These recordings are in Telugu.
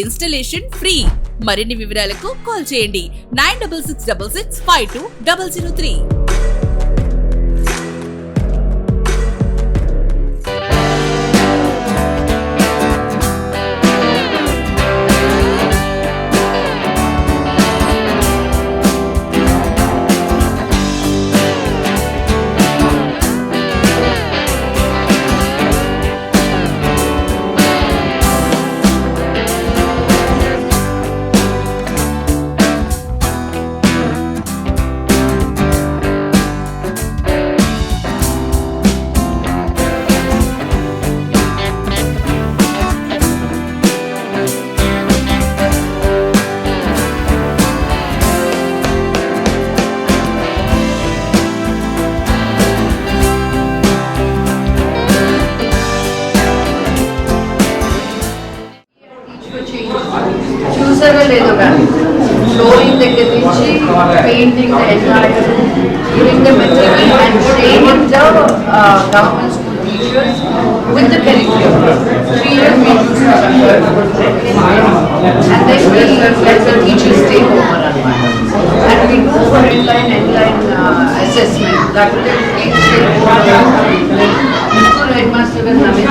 Installation free. మరిన్ని వివరాలకు కాల్ చేయండి. Nine double six double six five two double zero three. చూసారో లేదో కానీ ఫ్లోరింగ్ దగ్గర నుంచి painting giving the material and training the government school teachers with the curriculum. Three years we do structure. And then we let the teachers take over. And we do for inline, inline uh, assessment. That will take School headmaster will Naveen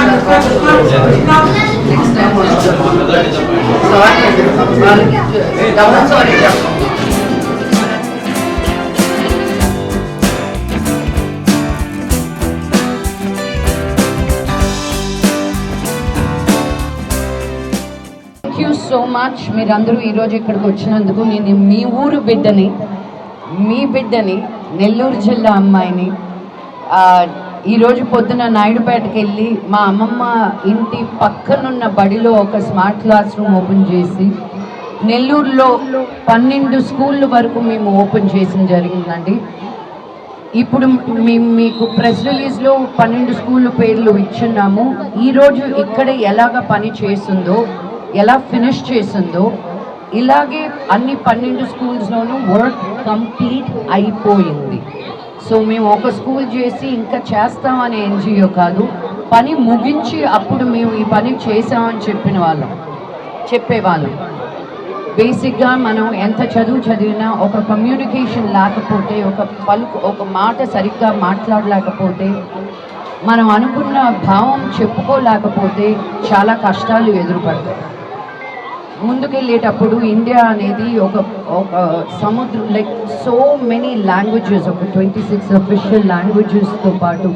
Next time so much మీరందరూ ఈరోజు ఇక్కడికి వచ్చినందుకు నేను మీ ఊరు బిడ్డని మీ బిడ్డని నెల్లూరు జిల్లా అమ్మాయిని ఈరోజు పొద్దున నాయుడుపేటకి వెళ్ళి మా అమ్మమ్మ ఇంటి పక్కనున్న బడిలో ఒక స్మార్ట్ క్లాస్ రూమ్ ఓపెన్ చేసి నెల్లూరులో పన్నెండు స్కూళ్ళ వరకు మేము ఓపెన్ చేసిన జరిగిందండి. ఇప్పుడు మేము మీకు ప్రెస్ రిలీజ్లో పన్నెండు స్కూళ్ళ పేర్లు ఇచ్చున్నాము. ఈరోజు ఇక్కడ ఎలాగ పని చేసిందో ఎలా ఫినిష్ చేసిందో ఇలాగే అన్ని పన్నెండు స్కూల్స్లోనూ వర్క్ కంప్లీట్ అయిపోయింది. సో మేము ఒక స్కూల్ చేసి ఇంకా చేస్తామనే ఎన్జిఓ కాదు పని ముగించి అప్పుడు మేము ఈ పని చేసామని చెప్పిన వాళ్ళం చెప్పేవాళ్ళం. బేసిక్గా మనం ఎంత చదువు చదివినా ఒక కమ్యూనికేషన్ లేకపోతే ఒక పలుకు ఒక మాట సరిగ్గా మాట్లాడలేకపోతే మనం అనుకున్న భావం చెప్పుకోలేకపోతే చాలా కష్టాలు ఎదురుపడతాయి. ముందుకెళ్ళేటప్పుడు ఇండియా అనేది ఒక ఒక సముద్రం లైక్ సో మెనీ లాంగ్వేజెస్ ఒక ట్వంటీ సిక్స్ అఫిషియల్ లాంగ్వేజెస్తో పాటు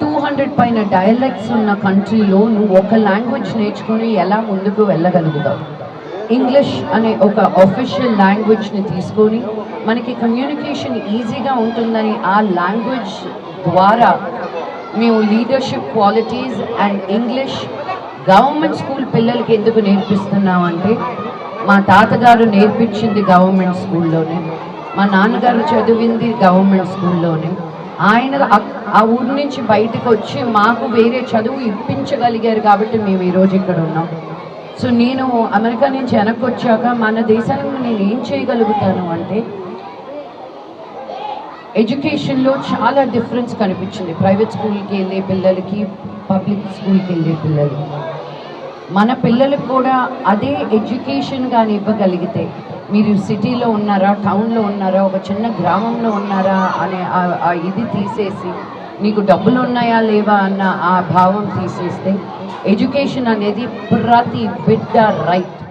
టూ హండ్రెడ్ పైన డైలెక్ట్స్ ఉన్న కంట్రీలో నువ్వు ఒక లాంగ్వేజ్ నేర్చుకుని ఎలా ముందుకు వెళ్ళగలుగుతావు ఇంగ్లీష్ అనే ఒక ఆఫీషియల్ లాంగ్వేజ్ని తీసుకొని మనకి కమ్యూనికేషన్ ఈజీగా ఉంటుందని ఆ లాంగ్వేజ్ ద్వారా మేము leadership qualities and English government school పిల్లలకి ఎందుకు నేర్పిస్తున్నామంటే మా తాతగారు నేర్పించింది గవర్నమెంట్ స్కూల్లోనే మా నాన్నగారు చదివింది గవర్నమెంట్ స్కూల్లోనే ఆయన ఆ- ఆ ఊరి నుంచి బయటకు వచ్చి మాకు వేరే చదువు ఇప్పించగలిగారు కాబట్టి మేము ఈరోజు ఇక్కడ ఉన్నాం. సో నేను అమెరికా నుంచి వెనక్కి వచ్చాక మన దేశానికి నేను ఏం చేయగలుగుతాను అంటే ఎడ్యుకేషన్లో చాలా డిఫరెన్స్ కనిపించింది. ప్రైవేట్ స్కూల్కి వెళ్ళే పిల్లలకి పబ్లిక్ స్కూల్కి వెళ్ళే పిల్లలకి. మన పిల్లలకు కూడా అదే ఎడ్యుకేషన్ కానీ ఇవ్వగలిగితే మీరు సిటీలో ఉన్నారా టౌన్లో ఉన్నారా ఒక చిన్న గ్రామంలో ఉన్నారా అనే ఇది తీసేసి నీకు డబ్బులు ఉన్నాయా లేవా అన్న ఆ భావం తీసేస్తే ఎడ్యుకేషన్ అనేది ప్రతి బిడ్డ రైట్.